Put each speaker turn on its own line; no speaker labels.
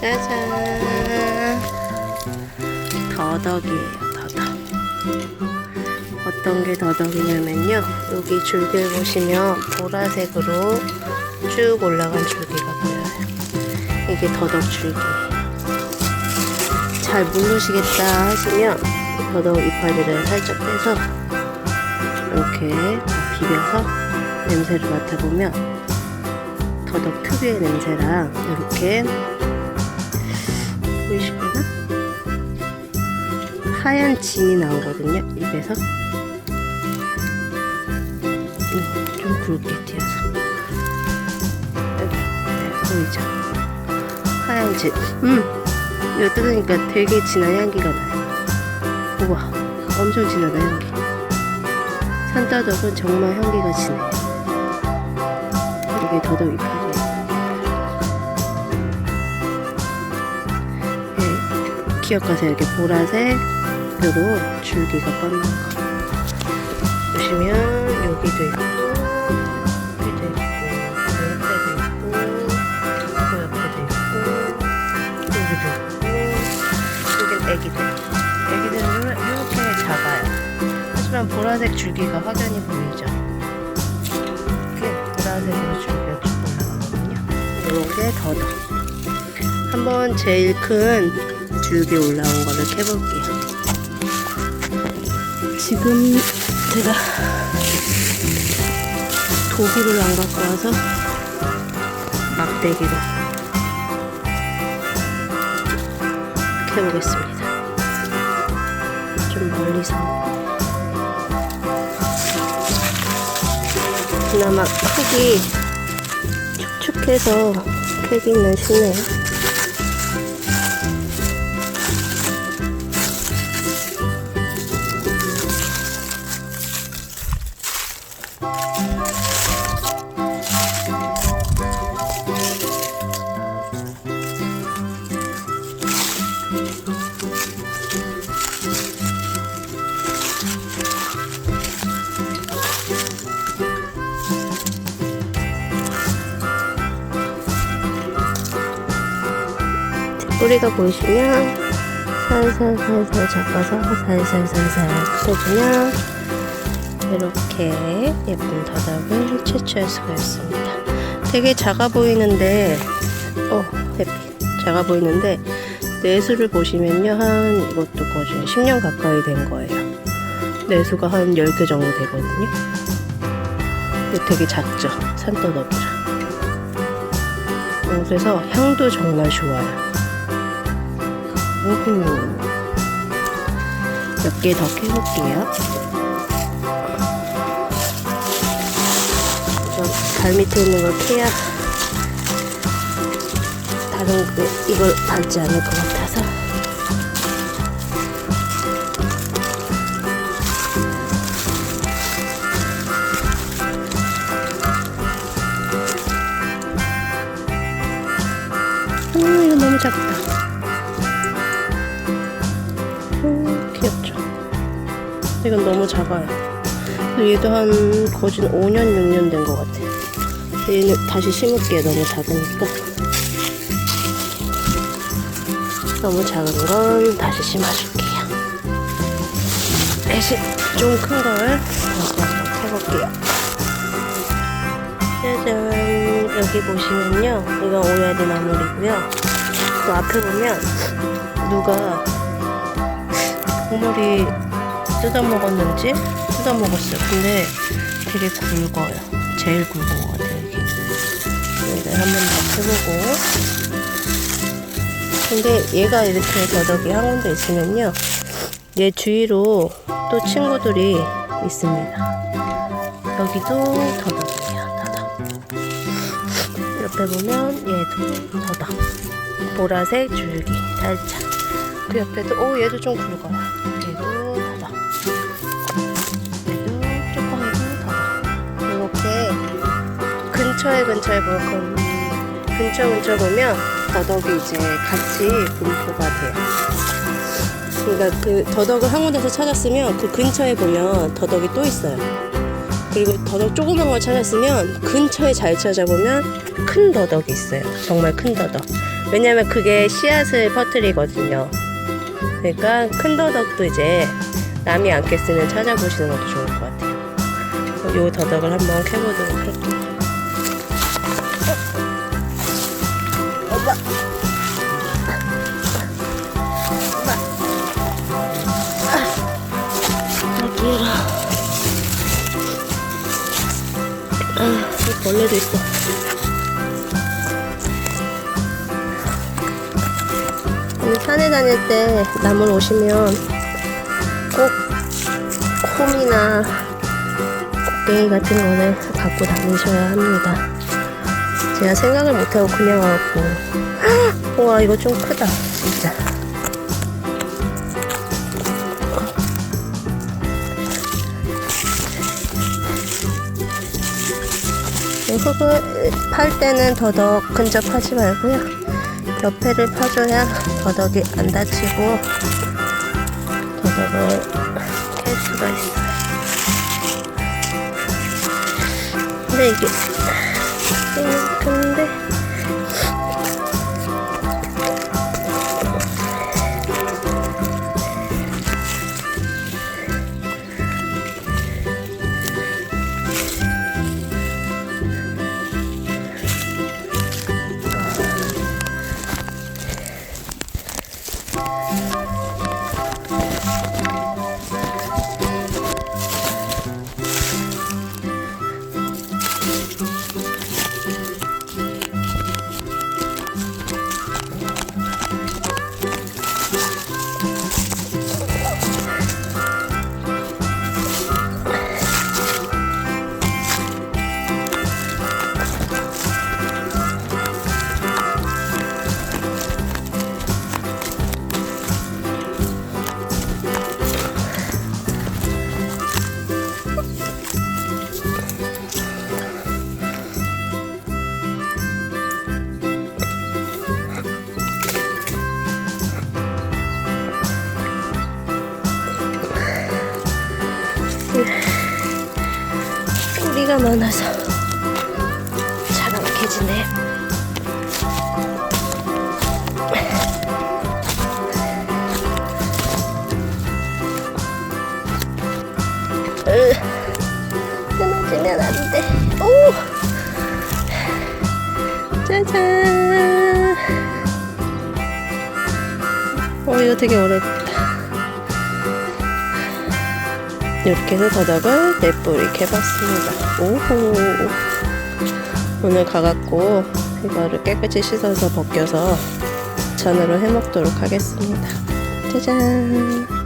짜잔. 더덕이에요, 더덕. 어떤 게 더덕이냐면요. 여기 줄기를 보시면 보라색으로 쭉 올라간 줄기가 보여요. 이게 더덕 줄기예요. 잘 모르시겠다 하시면 더덕 이파리를 살짝 빼서 이렇게 비벼서 냄새를 맡아보면 더덕 특유의 냄새랑 이렇게 보이시구나? 하얀 진이 나오거든요, 입에서. 음, 좀 굵게. 여기, 네, 보이죠? 하얀 진. 음, 이거 뜯으니까 되게 진한 향기가 나요. 우와, 엄청 진하다, 향기. 산더덕은 정말 향기가 진해요. 이게 더덕 이파리예 기억하세요. 이렇게 보라색으로 줄기가 뻗는 거. 보시면 여기도 있고, 여기도 있고, 그 옆에도 있고, 그 옆에도 있고, 여기도 있고, 여긴 애기들. 애기들은 이렇게 작아요. 하지만 보라색 줄기가 확연히 보이죠. 이렇게 보라색으로 줄기가 쭉 올라가거든요. 이런 게 더덕. 한번 제일 큰 줄기 올라온 거를 캐볼게요. 지금 제가 도구를 안 갖고 와서 막대기로 캐보겠습니다. 좀 멀리서. 그나마 크기 축축해서 캐기는 쉽네요. 뿌리가 보이시면 살살살살 잡아서 살살살살 흩어주면 이렇게 예쁜 더덕을 채취할 수가 있습니다. 되게 작아 보이는데, 어, 햇빛. 작아 보이는데, 내수를 보시면요, 한 이것도 거의 10년 가까이 된 거예요. 내수가 한 10개 정도 되거든요. 근데 되게 작죠? 산더덕이라. 어, 그래서 향도 정말 좋아요. 우후. 몇개 더 캐볼게요. 발 밑에 있는 걸 캐야 다른 그 이걸 밟지 않을 것 같아서. 음, 이거 너무 작다. 이건 너무 작아요. 얘도 한 거진 5년, 6년 된 것 같아. 얘는 다시 심을게요. 너무 작으니까. 너무 작은 건 다시 심어줄게요. 대신 좀 큰 걸 다시 한번 해볼게요. 짜잔. 여기 보시면요. 이거 오야리 나물이고요. 그 앞에 보면 누가 국물이 뜯어 먹었는지 뜯어 먹었어요. 근데 되게 굵어요. 제일 굵은 것 같아요. 이게. 얘를 한 번 더 해보고. 근데 얘가 이렇게 더덕이 한 군데 있으면요. 얘 주위로 또 친구들이 있습니다. 여기도 더덕이에요. 더덕. 옆에 보면 얘도 더덕. 보라색 줄기 살짝. 그 옆에도 오 얘도 좀 굵어요. 근처에 근처에 보면 근처 근처 보면 더덕이 이제 같이 분포가 돼요. 그러니까 그 더덕을 한 군데서 찾았으면 그 근처에 보면 더덕이 또 있어요. 그리고 더덕 조그만 걸 찾았으면 근처에 잘 찾아보면 큰 더덕이 있어요. 정말 큰 더덕. 왜냐면 그게 씨앗을 퍼뜨리거든요. 그러니까 큰 더덕도 이제 남이 안 깼으면 찾아보시는 것도 좋을 것 같아요. 요 더덕을 한번 캐보도록 할게요. 벌레도 있어. 오늘 산에 다닐 때 나물 오시면 꼭 콩이나 곡괭이 같은 거는 갖고 다니셔야 합니다. 제가 생각을 못하고 그냥 와갖고 와 이거 좀 크다 진짜. 흙을 팔 때는 더덕 근접하지 말고요. 옆에를 파줘야 더덕이 안 다치고 더덕을 캘 수가 있어요. 근데 이게 근데 뿌리가 많아서 잘 안 캐지네. 으, 끊어지면 안 돼. 오! 짜잔! 어, 이거 되게 어렵다. 이렇게 해서 더덕을 네 뿌리 캐봤습니다. 오호. 오늘 가갖고 이거를 깨끗이 씻어서 벗겨서 잔으로 해먹도록 하겠습니다. 짜잔.